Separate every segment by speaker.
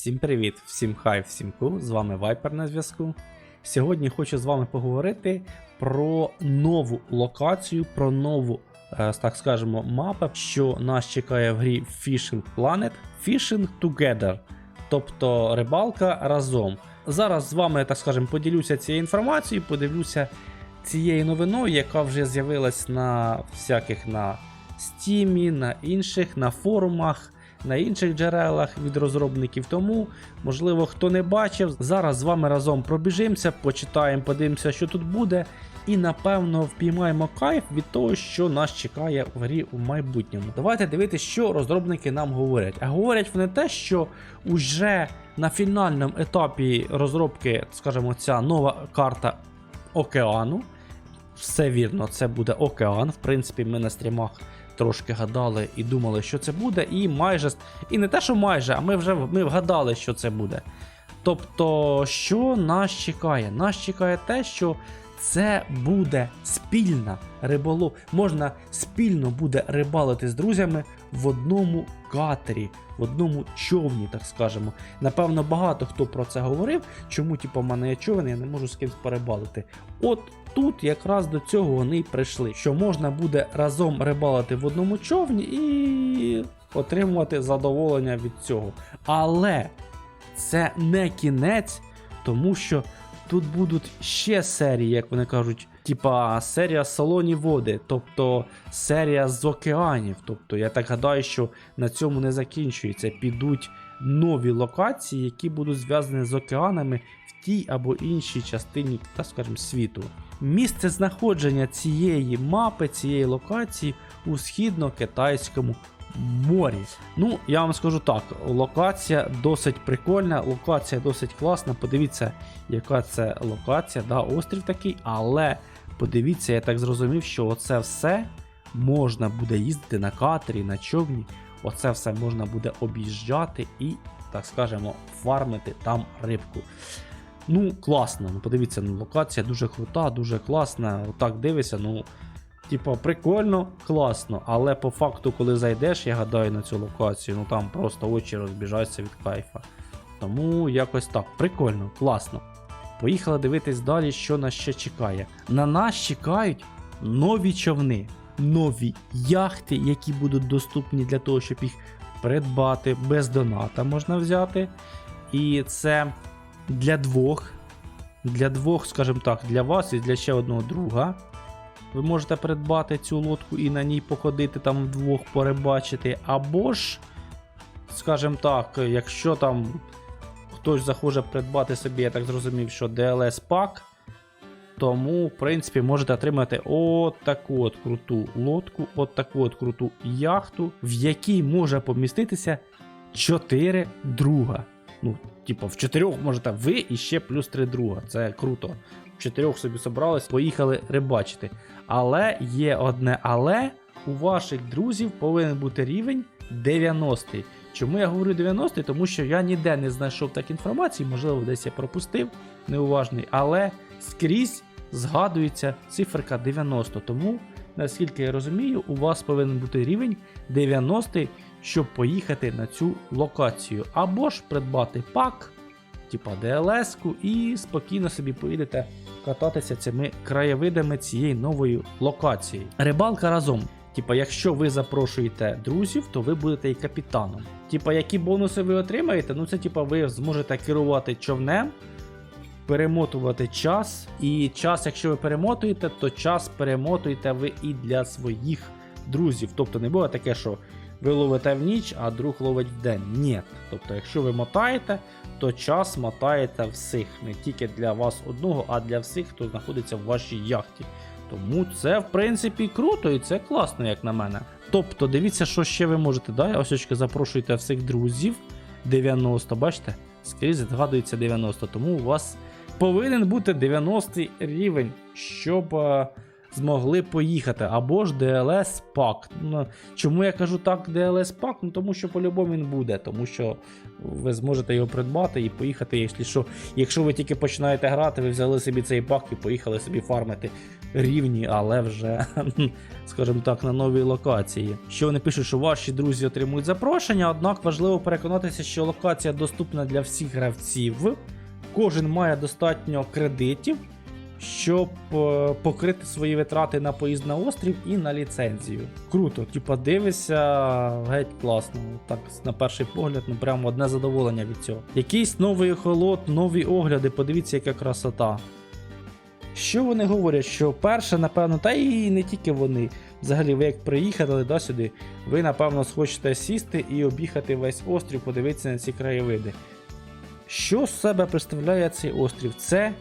Speaker 1: Всім привіт, всім хай, всім ку, з вами Вайпер на зв'язку. Сьогодні хочу з вами поговорити про нову локацію, про нову, е, так скажемо, мапу, що нас чекає в грі Fishing Planet Fishing Together, тобто рибалка разом. Зараз з вами, так скажемо, поділюся цією інформацією, подивлюся цією новиною, яка вже з'явилась на всяких на Steam, на інших, на форумах на інших джерелах від розробників. Тому, можливо, хто не бачив, зараз з вами разом пробіжимося, почитаємо, подивимося, що тут буде. І напевно впіймаємо кайф від того, що нас чекає в грі в майбутньому. Давайте дивитися, що розробники нам говорять. А говорять вони те, що уже на фінальному етапі розробки, скажімо, ця нова карта океану. Все вірно, це буде океан. В принципі, ми на стрімах трошки гадали і думали, що це буде, і майже. І не те, що майже, а ми вже ми вгадали, що це буде. Тобто, що нас чекає? Нас чекає те, що це буде спільна риболов. Можна спільно буде рибалити з друзями в одному катері, в одному човні, так скажемо. Напевно, багато хто про це говорив. Чому, типу, в мене є човен, я не можу з кимось перебалити. От тут якраз до цього вони й прийшли, що можна буде разом рибалити в одному човні і отримувати задоволення від цього. Але це не кінець, тому що тут будуть ще серії, як вони кажуть, типа серія салоні води, тобто серія з океанів. Тобто, я так гадаю, що на цьому не закінчується. Підуть нові локації, які будуть зв'язані з океанами в тій або іншій частині, так скажемо, світу. Місце знаходження цієї мапи, цієї локації у східно-китайському морі. Ну, я вам скажу так: локація досить прикольна, локація досить класна. Подивіться, яка це локація, да, острів такий, але подивіться, я так зрозумів, що оце все можна буде їздити на катері, на човні. Оце все можна буде об'їжджати і, так скажемо, фармити там рибку. Ну, класно. Ну, подивіться, ну, локація дуже крута, дуже класна. Отак дивишся, ну. Типа, прикольно, класно, але по факту, коли зайдеш, я гадаю, на цю локацію, ну там просто очі розбіжаються від кайфа. Тому якось так, прикольно, класно. Поїхали дивитись далі, що нас ще чекає. На нас чекають нові човни, нові яхти, які будуть доступні для того, щоб їх придбати без доната можна взяти. І це для двох, для двох, скажімо так, для вас і для ще одного друга. Ви можете придбати цю лодку і на ній походити там вдвох порибачити. Або ж, скажімо так, якщо там хтось захоче придбати собі, я так зрозумів, що DLS пак, тому, в принципі, можете отримати от таку от круту лодку, от таку от круту яхту, в якій може поміститися 4 друга. Ну, типу, в чотирьох можете ви і ще плюс 3 друга. Це круто. В чотирьох собі собрались, поїхали рибачити. Але є одне але. У ваших друзів повинен бути рівень 90. Чому я говорю 90? Тому що я ніде не знайшов так інформації, можливо, десь я пропустив, неуважний, але скрізь згадується циферка 90. Тому, наскільки я розумію, у вас повинен бути рівень 90, щоб поїхати на цю локацію. Або ж придбати пак, типа DLS-ку, і спокійно собі поїдете кататися цими краєвидами цієї нової локації. Рибалка разом. Типа, якщо ви запрошуєте друзів, то ви будете і капітаном. Типа, які бонуси ви отримаєте? Ну це типа ви зможете керувати човнем, перемотувати час. І час, якщо ви перемотуєте, то час перемотуєте ви і для своїх друзів. Тобто не буде таке, що ви ловите в ніч, а друг ловить в день. Ні. Тобто, якщо ви мотаєте, то час мотаєте всіх, не тільки для вас одного, а для всіх, хто знаходиться в вашій яхті. Тому це, в принципі, круто і це класно, як на мене. Тобто, дивіться, що ще ви можете. Да? Ось запрошуйте всіх друзів 90, бачите? Скрізь згадується 90, тому у вас повинен бути 90 рівень, щоб е, змогли поїхати. Або ж DLS пак. Ну, чому я кажу так DLS пак? Ну тому що по-любому він буде, тому що ви зможете його придбати і поїхати, якщо що. Якщо ви тільки починаєте грати, ви взяли собі цей пак і поїхали собі фармити рівні, але вже, скажімо так, на новій локації. Що вони пишуть, що ваші друзі отримують запрошення, однак важливо переконатися, що локація доступна для всіх гравців. Кожен має достатньо кредитів, щоб е, покрити свої витрати на поїзд на острів і на ліцензію. Круто, типа дивишся, геть класно. Так, на перший погляд, ну прямо одне задоволення від цього. Якийсь новий холод, нові огляди, подивіться, яка красота. Що вони говорять? Що перше, напевно, та і не тільки вони. Взагалі, ви як приїхали да, сюди, ви, напевно, схочете сісти і об'їхати весь острів, подивитися на ці краєвиди. Що з себе представляє цей острів? Це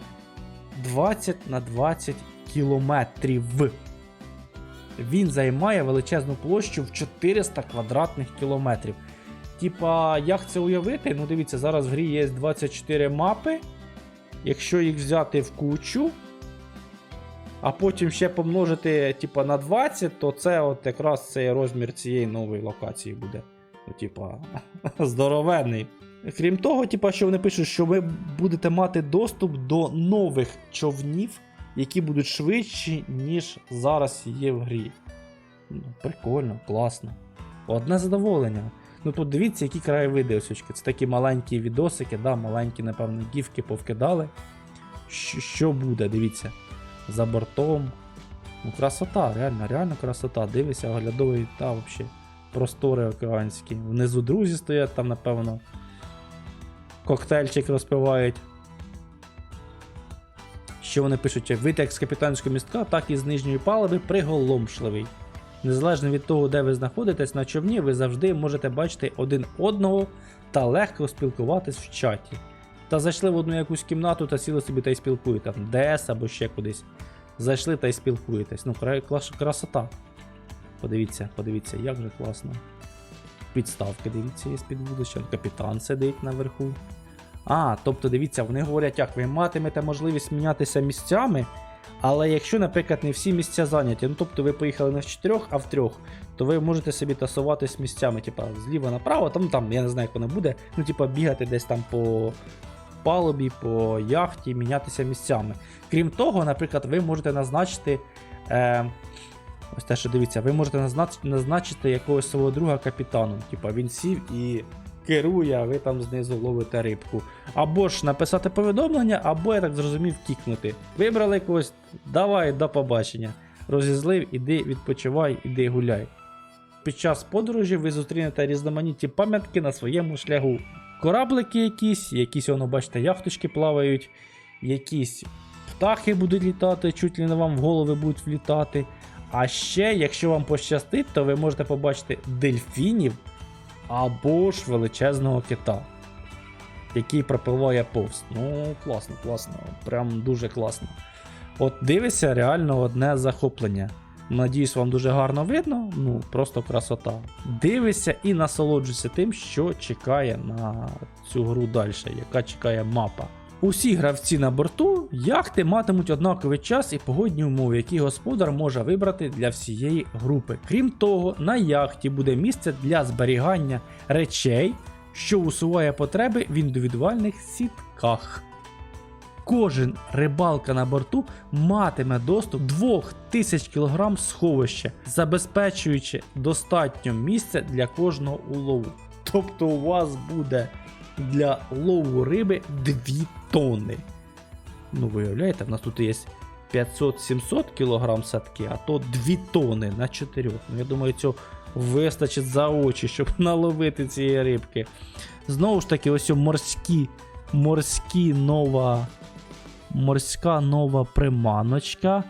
Speaker 1: 20 на 20 кілометрів. Він займає величезну площу в 400 квадратних кілометрів. Типа, як це уявити? Ну, дивіться, зараз в грі є 24 мапи. Якщо їх взяти в кучу, а потім ще помножити типа, на 20, то це от якраз цей розмір цієї нової локації буде. Ну, типа, здоровенний. Крім того, типа, що вони пишуть, що ви будете мати доступ до нових човнів, які будуть швидші, ніж зараз є в грі. Ну, прикольно, класно. Одне задоволення. Ну тут дивіться, які краєвиди осючки. Це такі маленькі відосики, да, маленькі, напевно, гіфки повкидали. Що, що буде, дивіться. За бортом. Ну, красота, реально, реально красота. Дивися, оглядовий та взагалі. Простори океанські. Внизу друзі стоять, там, напевно. Коктейльчик розпивають. Що вони пишуть? Вид як з капітанського містка, так і з нижньої палуби приголомшливий. Незалежно від того, де ви знаходитесь на човні, ви завжди можете бачити один одного та легко спілкуватись в чаті. Та зайшли в одну якусь кімнату та сіли собі та й спілкуєте, там ДС або ще кудись. Зайшли та й спілкуєтесь. Ну, красота. Подивіться, подивіться, як же класно. Підставки, дивіться, є з-під вудочок. Капітан сидить наверху. А, тобто дивіться, вони говорять, як ви матимете можливість мінятися місцями, але якщо, наприклад, не всі місця зайняті, ну тобто ви поїхали не в чотирьох, а в трьох, то ви можете собі тасуватись місцями, типа зліва направо, там, там, я не знаю, як воно буде, ну, типа бігати десь там по палубі, по яхті, мінятися місцями. Крім того, наприклад, ви можете назначити. Е, ось те, що дивіться, ви можете назнач- назначити якогось свого друга капітаном. Типа він сів і керує, а ви там знизу ловите рибку. Або ж написати повідомлення, або, я так зрозумів, кікнути. Вибрали когось, давай, до побачення. Розізлив, іди відпочивай, іди гуляй. Під час подорожі ви зустрінете різноманітні пам'ятки на своєму шляху. Кораблики якісь, якісь, воно, бачите, яхточки плавають, якісь птахи будуть літати, чуть ли не вам в голови будуть влітати. А ще, якщо вам пощастить, то ви можете побачити дельфінів або ж величезного кита, який пропливає повз. Ну, класно, класно, прям дуже класно. От дивися, реально одне захоплення. Надіюсь, вам дуже гарно видно, ну просто красота. Дивися і насолоджуйся тим, що чекає на цю гру далі, яка чекає мапа. Усі гравці на борту яхти матимуть однаковий час і погодні умови, які господар може вибрати для всієї групи. Крім того, на яхті буде місце для зберігання речей, що усуває потреби в індивідуальних сітках. Кожен рибалка на борту матиме доступ 2000 кг сховища, забезпечуючи достатньо місця для кожного улову. Тобто у вас буде для лову риби 2 тонни. Ну, виявляєте, в нас тут є 500-700 кг садки, а то 2 тонни на 4. Ну, я думаю, цього вистачить за очі, щоб наловити цієї рибки. Знову ж таки, ось морські, морські нова. Морська нова приманочка.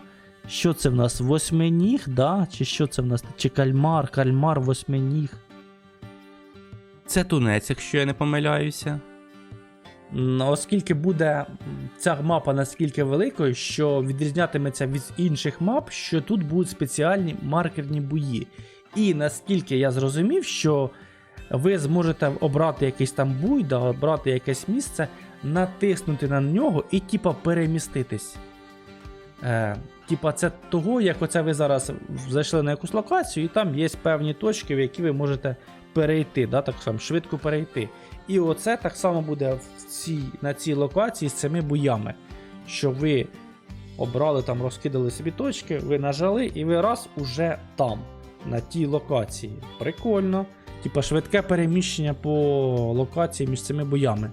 Speaker 1: Що це в нас? Восьминіг, да? Чи що це в нас? Чи кальмар, кальмар, восьминіг.
Speaker 2: Це тунець, якщо я не помиляюся.
Speaker 1: Оскільки буде ця мапа наскільки великою, що відрізнятиметься від інших мап, що тут будуть спеціальні маркерні бої. І наскільки я зрозумів, що ви зможете обрати якийсь там буй, да, обрати якесь місце, натиснути на нього і типа переміститись. Е, Типа, це того, як оце ви зараз зайшли на якусь локацію, і там є певні точки, в які ви можете перейти, да, так само швидко перейти. І оце так само буде в цій, на цій локації з цими боями. Що ви обрали там, розкидали собі точки, ви нажали, і ви раз уже там, на тій локації. Прикольно. Типа швидке переміщення по локації між цими боями.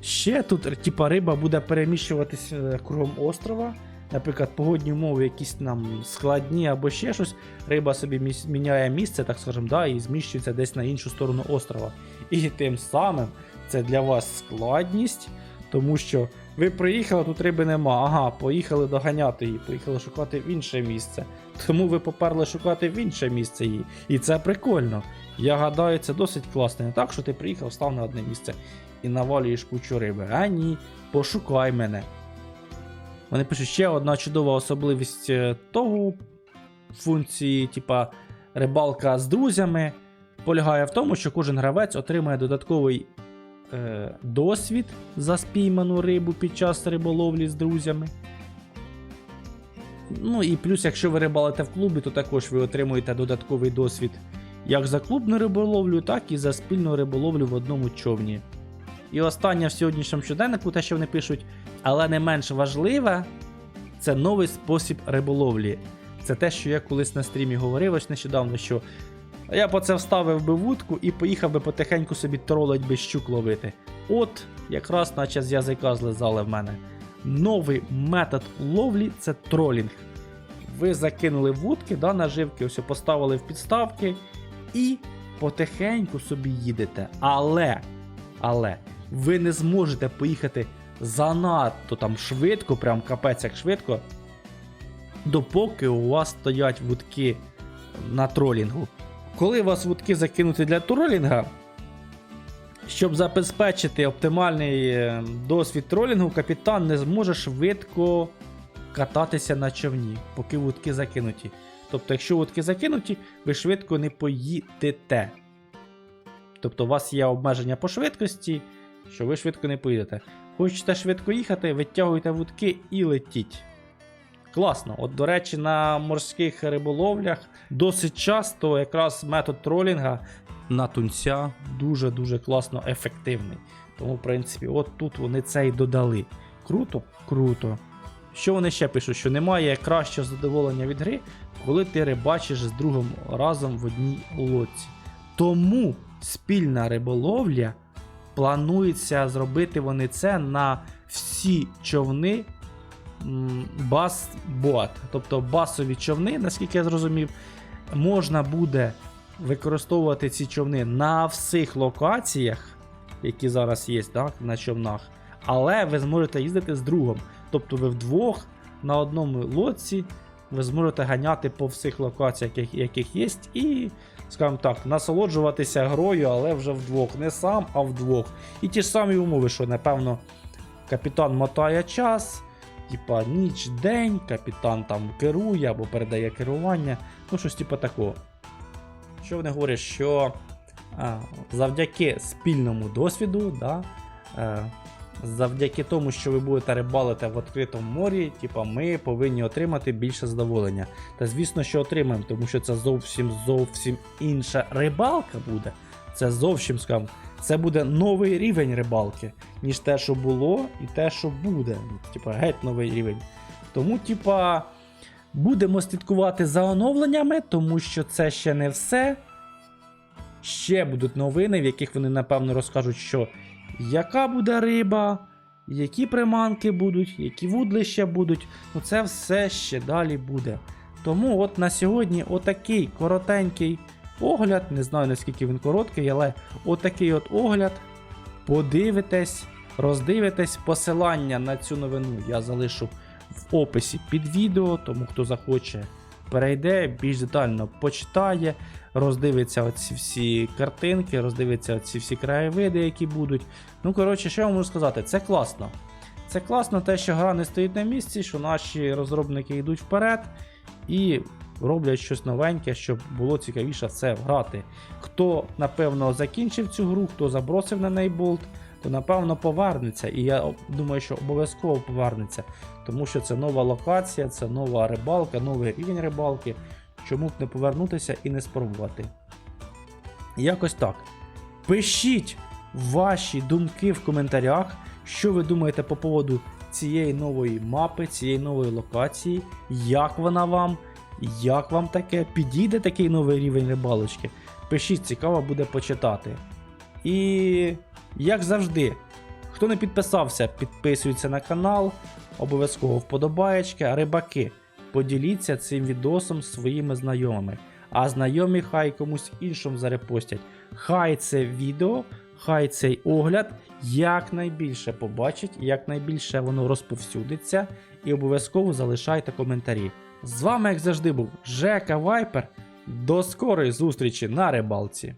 Speaker 1: Ще тут, типа, риба буде переміщуватись е, кругом острова. Наприклад, погодні умови якісь нам складні або ще щось. Риба собі міняє місце, так скажемо, да, і зміщується десь на іншу сторону острова. І тим самим це для вас складність, тому що ви приїхали, тут риби нема. Ага, поїхали доганяти її, поїхали шукати в інше місце. Тому ви поперли шукати в інше місце її. І це прикольно. Я гадаю, це досить класно. Не так, що ти приїхав, став на одне місце і навалюєш кучу риби. А ні, пошукай мене. Вони пишуть ще одна чудова особливість е, того функції, типа рибалка з друзями, полягає в тому, що кожен гравець отримає додатковий е, досвід за спійману рибу під час риболовлі з друзями. Ну і плюс, якщо ви рибалите в клубі, то також ви отримуєте додатковий досвід як за клубну риболовлю, так і за спільну риболовлю в одному човні. І останнє в сьогоднішньому щоденнику, те, що вони пишуть, але не менш важливе, це новий спосіб риболовлі. Це те, що я колись на стрімі говорив ось нещодавно, що я по це вставив би вудку і поїхав би потихеньку собі тролить би щук ловити. От, якраз наче з язика злизали в мене. Новий метод ловлі це тролінг. Ви закинули вудки, да, наживки, ось поставили в підставки і потихеньку собі їдете. Але, але ви не зможете поїхати занадто там швидко, прям капець як швидко, допоки у вас стоять вудки на тролінгу. Коли у вас вудки закинуті для тролінга, щоб забезпечити оптимальний е, досвід тролінгу, капітан не зможе швидко кататися на човні, поки вудки закинуті. Тобто, якщо вудки закинуті, ви швидко не поїдете. Тобто, у вас є обмеження по швидкості, що ви швидко не поїдете. Хочете швидко їхати, витягуйте вудки і летіть. Класно. От, до речі, на морських риболовлях досить часто якраз метод тролінга
Speaker 2: На тунця.
Speaker 1: дуже-дуже класно ефективний. Тому, в принципі, от тут вони це й додали. Круто? Круто. Що вони ще пишуть? Що немає кращого задоволення від гри, коли ти рибачиш з другом разом в одній лодці. Тому спільна риболовля планується зробити вони це на всі човни бас-бот. Тобто басові човни, наскільки я зрозумів, можна буде використовувати ці човни на всіх локаціях, які зараз є так, на човнах. Але ви зможете їздити з другом. Тобто ви вдвох на одному лодці ви зможете ганяти по всіх локаціях, яких, яких є, і, скажімо так, насолоджуватися грою, але вже вдвох. Не сам, а вдвох. І ті ж самі умови, що, напевно, капітан мотає час, типа ніч, день, капітан там керує або передає керування, ну щось типу такого. Що вони говорять, що а, завдяки спільному досвіду, да, е, завдяки тому, що ви будете рибалити в відкритому морі, типа, ми повинні отримати більше задоволення. Та звісно, що отримаємо, тому що це зовсім зовсім інша рибалка буде. Це зовсім скажімо, це буде новий рівень рибалки, ніж те, що було, і те, що буде. Типа, геть новий рівень. Тому, типа, будемо слідкувати за оновленнями, тому що це ще не все. Ще будуть новини, в яких вони, напевно, розкажуть, що яка буде риба, які приманки будуть, які вудлища будуть. Ну це все ще далі буде. Тому от на сьогодні отакий коротенький огляд. Не знаю наскільки він короткий, але отакий от огляд. Подивитесь, роздивитесь. Посилання на цю новину я залишу в описі під відео, тому хто захоче. Перейде, більш детально почитає, роздивиться оці всі картинки, роздивиться оці всі краєвиди, які будуть. Ну, коротше, що я можу сказати, це класно. Це класно те, що гра не стоїть на місці, що наші розробники йдуть вперед і роблять щось новеньке, щоб було цікавіше це грати. Хто, напевно, закінчив цю гру, хто забросив на неї болт, то напевно повернеться. І я думаю, що обов'язково повернеться. Тому що це нова локація, це нова рибалка, новий рівень рибалки. Чому б не повернутися і не спробувати? Якось так. Пишіть ваші думки в коментарях, що ви думаєте по поводу цієї нової мапи, цієї нової локації, як вона вам, як вам таке, підійде такий новий рівень рибалочки. Пишіть, цікаво буде почитати. І як завжди, хто не підписався, підписується на канал, обов'язково вподобаєчки, рибаки. Поділіться цим відосом зі своїми знайомими. А знайомі хай комусь іншому зарепостять. Хай це відео, хай цей огляд якнайбільше побачить, якнайбільше воно розповсюдиться. І обов'язково залишайте коментарі. З вами, як завжди, був Жека Вайпер. До скорої зустрічі на рибалці!